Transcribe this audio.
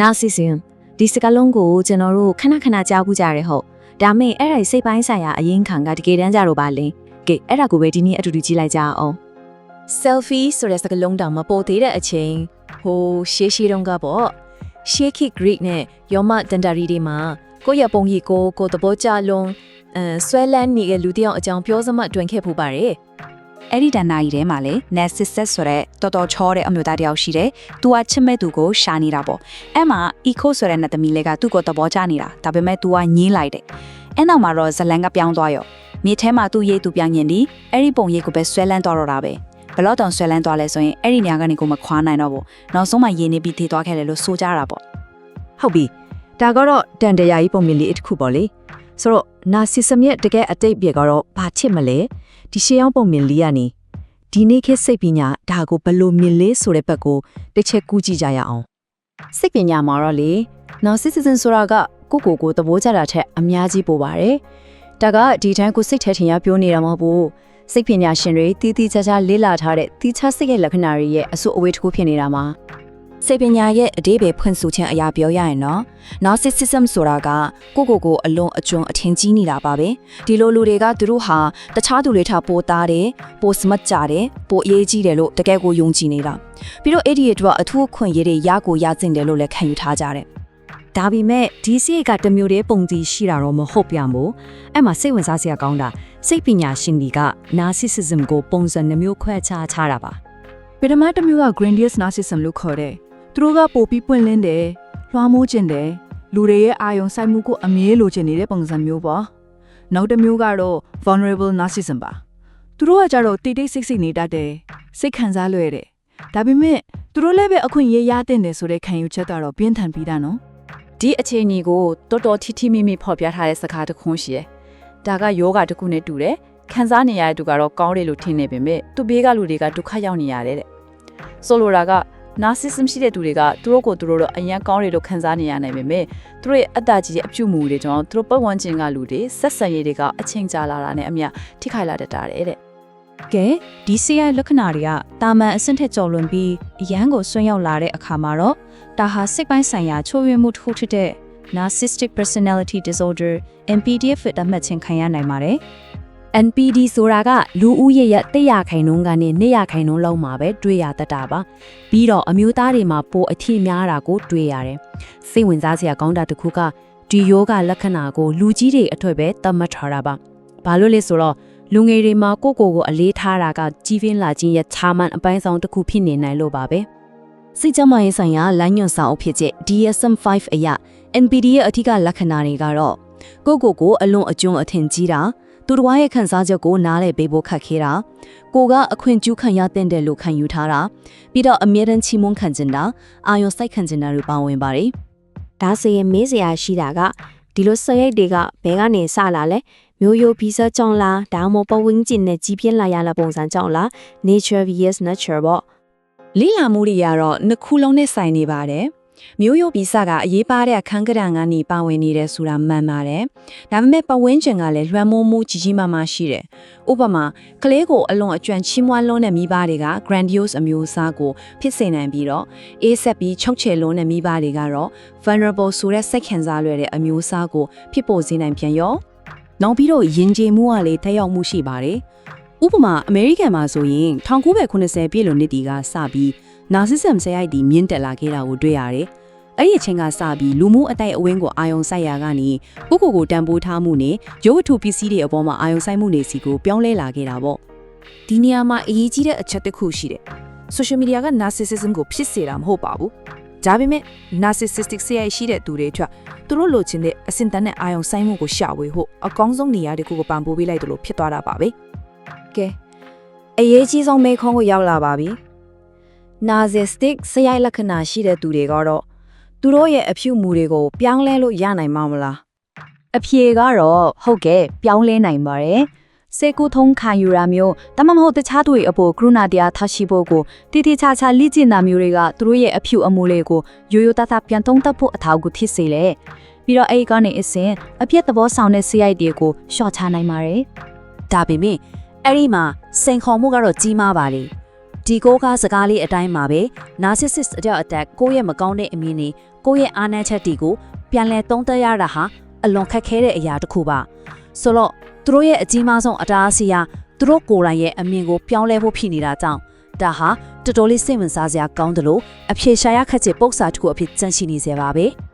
narcissism ဒီစကားလုံးကိုကျွန်တော်တို့ခဏခဏကြားခုကြရတယ်ဟုတ်ဒါမဲ့အဲ့ဒါစိတ်ပိုင်းဆိုင်ရာအရင်ခံကတကယ်တမ်းကြတော့ပါလေကဲအဲ့ဒါကိုပဲဒီနေ့အတူတူကြည့်လိုက်ကြအောင် selfie ဆိုတဲ့စကားလုံးတောင်မပေါ်သေးတဲ့အချိန်ဟိုရှေးရှေးတုန်းကပေါ့ရှေးခေတ် Greek နဲ့ယောမတန်တာရီတွေမှာကိုယ့်ရဲ့ပုံကြီးကိုကိုယ်သဘောကျလုံးအဲဆွဲလန်းနေတဲ့လူတစ်ယောက်အကြောင်းပြောစမှတွင်ခဲ့ဖို့ပါတယ် အဲ့ဒီတန်နာကြီးထဲမှာလေ narcissist ဆိုတဲ့တော်တော်ချောတဲ့အမျိုးသားတစ်ယောက်ရှိတယ်။ तू ကချစ်မဲ့သူကိုရှာနေတာပေါ့။အဲ့မှာ eco ဆိုတဲ့နတ်သမီးလေးကသူ့ကိုသဘောကျနေတာ။ဒါပေမဲ့ तू ကညင်းလိုက်တယ်။အဲ့နောက်မှာတော့ဇလန်ကပြောင်းသွားရော။မြေထဲမှာသူ့ရေးသူပြောင်းညင်ဒီအဲ့ဒီပုံရိပ်ကိုပဲဆွဲလန်းသွားတော့တာပဲ။ဘလို့တောင်ဆွဲလန်းသွားလဲဆိုရင်အဲ့ဒီနေရာကနေကိုမခွာနိုင်တော့ဘူး။နောက်ဆုံးမှရင်းနေပြီးထေသွားခဲ့တယ်လို့ဆိုကြတာပေါ့ဟုတ်ပြီဒါကတော့တန်တရာကြီးပုံမြင်လေးတစ်ခုပေါ့လေဆိုတော့ narcissism ရဲ့တကယ်အတိတ်ပြေကတော့ဘာချစ်မလဲဒီရှေးအောင်ပုံမြင်လေးကနေဒီနေ့ခေတ်စိတ်ပညာဒါကိုဘယ်လိုမြင်လဲဆိုတဲ့ဘက်ကိုတစ်ချက်ကူးကြည့်ကြရအောင်စိတ်ပညာမှာတော့လေ narcissism ဆိုတာကကိုယ့်ကိုယ်ကိုသဘောကျတာထက်အများကြီးပိုပါတယ်။ဒါကဒီတိုင်းကိုစိတ်ထဲထင်ရပြောနေတာမဟုတ်ဘူး။စိတ်ပညာရှင်တွေတီးတီးခြားခြားလေ့လာထားတဲ့တီးခြားစိတ်ရဲ့လက္ခဏာတွေရဲ့အဆိုအဝေးတစ်ခုဖြစ်နေတာမှာ စိတ်ပညာရဲ့အသေးပဲဖွင့်ဆိုခြင်းအရာပြောရရင်တော့ narcissism ဆိုတာကကိုယ့်ကိုယ်ကိုအလွန်အကျွံအထင်ကြီးနေတာပါပဲ။ဒီလိုလူတွေကသူတို့ဟာတခြားသူတွေထပ်ပိုသားတယ်ပိုစမတ်ကြတယ်ပိုအရေးကြီးတယ်လို့တကယ်ကိုယုံကြည်နေတာ။ပြီးတော့အဲ့ဒီအတွက်အထူးအခွင့်အရေးတွေရကိုရကျင့်တယ်လို့လည်းခံယူထားကြတယ်ဒါပေမဲ့ဒီစိတ်ကတစ်မျိုးတည်းပုံစီရှိတာတော့မဟုတ်ပြန်ဘူးအဲ့မှာစိတ်ဝင်စားစရာကောင်းတာစိတ်ပညာရှင်တွေက narcissism ကိုပုံစံနှမျိုးခွဲခြားထားတာပါပထမတစ်မျိုးက grandiose narcissism လို့ခေါ်တယ်။ သူတို့ကပိုပြီးပွင့်လင်းတယ်၊လွှမ်းမိုးခြင်းတယ်လူတွေရဲ့အာယုံစိုက်မှုကိုအမြဲလိုချင်နေတဲ့ပုံစံမျိုးပေါ့။နောက်တစ်မျိုးကတော့ vulnerable narcissism ပါ။သူတို့ကကြတော့တိတ်တိတ်ဆိတ်ဆိတ်နေတတ်တယ်။စိတ်ခံစားလွယ်တယ်။ဒါပေမဲ့သူတို့လည်းပဲအခွင့်အရေးရတဲ့တယ်ဆိုတဲ့ခံယူချက်ကတော့ပြင်းထန်ပြီးသားနော်ဒီအခြေအနေကိုတော်တော်ထိထိမိမိဖော်ပြထားတဲ့စကားတစ်ခုရှိတယ်။ဒါကယောဂတစ်ခုနဲ့တူတယ်။ခံစားနေရတဲ့သူကတော့ကောင်းတယ်လို့ထင်နေပေမဲ့သူဘေးကလူတွေကဒုက္ခရောက်နေရတယ်တဲ့။ဆိုလိုတာက narcissism ရှိတဲ့သူတွေကသူတို့ကိုသူတို့တော့အရင်ကောင်းတယ်လို့ခံစားနေရနိုင်ပေမဲ့သူတို့ရဲ့အတ္တကြီးရဲ့အပြုမူတွေကြောင့်သူတို့ပတ်ဝန်းကျင်ကလူတွေဆက်ဆံရေးတွေကအချင်းကြာလာတာနဲ့အမျှထိခိုက်လာတတ်တာတဲ့ကဲဒီ CI လက္ခဏာတွေကတာမန်အဆင့်ထက်ကျော်လွန်ပြီးအရန်ကိုဆွံ့ရောက်လာတဲ့အခါမှာတော့ဒါဟာစိတ်ပိုင်းဆိုင်ရာချိုးယွင်းမှုတစ်ခုဖြစ်တဲ့ narcissistic personality disorder NPDF တတ်မှတ်ခြင်းခံရနိုင်ပါတယ် NPD ဆိုတာကလူဦးရေရဲ့100ခိုင်နှုန်းကနေ200ခိုင်နှုန်းလောက်မှာပဲတွေ့ရတတ်တာပါပြီးတော့အမျိုးသားတွေမှာပိုအထီးများတာကိုတွေ့ရတယ်စိတ်ဝင်စားစရာကောင်းတာတစ်ခုကဒီယောဂလက္ခဏာကိုလူကြီးတွေအထွတ်ပဲသတ်မှတ်ထားတာပါဘာလို့လဲဆိုတော့လူငယ်တွေမှာကိုယ့်ကိုယ်ကိုအလေးထားတာကကြီးပြင်းလာခြင်းရဲ့ခြားမှန်အပိုင်းဆောင်တစ်ခုဖြစ်နေနိုင်လို့ပါပဲစိတ်ကြမ်းမာရေးဆိုင်ရာလမ်းညွှန်စာအုပ်ဖြစ်တဲ့ DSM-5 အရ NPD ရဲ့အထူးလက္ခဏာတွေကတော့ကိုယ့်ကိုယ်ကိုအလွန်အကျွံအထင်ကြီးတာ သူတော်ရဲ့ခံစားချက်ကိုနားလည်ပေးဖို့ခက်ခဲတာကိုကအခွင့်ကျူးခံရတဲ့တယ်လို့ခံယူထားတာပြီးတော့အမြဲတမ်းချီးမွမ်းခံကျင်တာအာရုံစိုက်ခံကျင်တာတွေပါဝင်ပါတယ်ဒါဆိုရင်မေးစရာရှိတာကဒီလိုစရိုက်တွေကဘယ်ကနေစလာလဲမျိုးရိုးဗီဇကြောင့်လားဒါမှမဟုတ်ပဝင်းကျင်နဲ့ကြီးပြင်းလာရတဲ့ပုံစံကြောင့်လား nature vs nurture ပေါ့လိလာမှုတွေကတော့နှစ်ခုလုံးနဲ့ဆိုင်နေပါတယ် မျိုးရိုးဗီဇကအရေးပါတဲ့အခန်းကဏ္ဍကနေပါဝင်နေတယ်ဆိုတာမှန်ပါတယ်ဒါပေမဲ့ပဝင်းကျင်ကလည်းလွှမ်းမိုးမှုကြီးကြီးမားမားရှိတယ်ဥပမာကလေးကိုအလွန်အကျွမ်းချီးမွမ်းလွန်းတဲ့မိဘတွေက grandiose အမျိုးအစားကိုဖြစ်စေနိုင်ပြီးတော့အေးဆက်ပြီးချုပ်ချယ်လွန်းတဲ့မိဘတွေကတော့ vulnerable ဆိုတဲ့စိတ်ခံစားလွယ်တဲ့အမျိုးအစားကိုဖြစ်ပေါ်စေနိုင်ပြန်ရောနောက်ပြီးတော့ယဉ်ကျေးမှုကလည်းတက်ရောက်မှုရှိပါတယ်။ဥပမာအမေရိကန်မှာဆိုရင်1980ပြည့်လွန်နှစ်တီကစပြီး နာဇစ်ဆမ်ဆဲရိုက်တီမြင့်တက်လာခဲ့တာကိုတွေ့ရတယ်။အဲ့ဒီအချိန်ကစပြီးလူမှုအတိုက်အဝင်းကိုအာယုံစိုက်ရာကနေကိုကိုကိုတန်ဖိုးထားမှုနဲ့ရုပ်ဝတ္ထုပစ္စည်းတွေအပေါ်မှာအာယုံစိုက်မှုတွေစီကိုပြောင်းလဲလာခဲ့တာပေါ့။ဒီနေရာမှာအရေးကြီးတဲ့အချက်တစ်ခုရှိတယ်။ social media က narcissism ကိုဖြစ်စေတာမဟုတ်ပါဘူး။ဒါပေမဲ့ narcissistic ဆရာရှိတဲ့သူတွေအတွက်သူတို့လိုချင်တဲ့အစင်တန်နဲ့အာယုံဆိုင်မှုကိုရှာဝေဖို့အကောင်းဆုံးနေရာတစ်ခုကိုပံ့ပိုးပေးလိုက်တယ်လို့ဖြစ်သွားတာပါပဲ။ကဲအရေးကြီးဆုံးမေးခွန်းကိုရောက်လာပါပြီ narcissistic စရိုက်လက္ခဏာရှိတဲ့သူတွေကတော့သူတို့ရဲ့အဖြူမူတွေကိုပြောင်းလဲလို့ရနိုင်မှာမလားအဖြေကတော့ဟုတ်ကဲ့ပြောင်းလဲနိုင်ပါတယ်စေကူထုံးခံယူရာမျိုးတမမဟုတ်တခြားသူတွေအပေါ်ကရုဏာတရားထားရှိဖို့ကိုတိတိကျကျလိကျင့်တာမျိုးတွေကသူတို့ရဲ့အဖြူအမူလေးကိုရိုးရိုးသားသားပြန်သုံးသပ်ဖို့အထောက်အကူဖြစ်စေလေပြီးတော့အဲ့ဒီကနေအစဉ်အပြည့်သဘောဆောင်တဲ့ CI တွေကိုရှော့ချနိုင်ပါတယ်ဒါပေမဲ့အဲ့ဒီမှာစိန်ခေါ်မှုကတော့ကြီးမားပါလေ ဒီကိုကားစကားလေးအတိုင်းမှာပဲ narcissist အကြောက် attack ကိုယ့်ရဲ့မကောင်းတဲ့အမြင်တွေကိုယ့်ရဲ့အားနည်းချက်တွေကိုပြန်လည်သုံးသပ်ရတာဟာအလွန်ခက်ခဲတဲ့အရာတစ်ခုပါဆိုတော့သူတို့ရဲ့အကြီးမားဆုံးအတားအဆီးဟာသူတို့ကိုယ်တိုင်ရဲ့အမြင်ကိုပြောင်းလဲဖို့ဖြစ်နေတာကြောင့်ဒါဟာတော်တော်လေးစိတ်ဝင်စားစရာကောင်းတယ်လို့အဖြေရှာရခက်တဲ့ပုံစံတစ်ခုအဖြစ်ကျန်ရှိနေစေပါပဲ။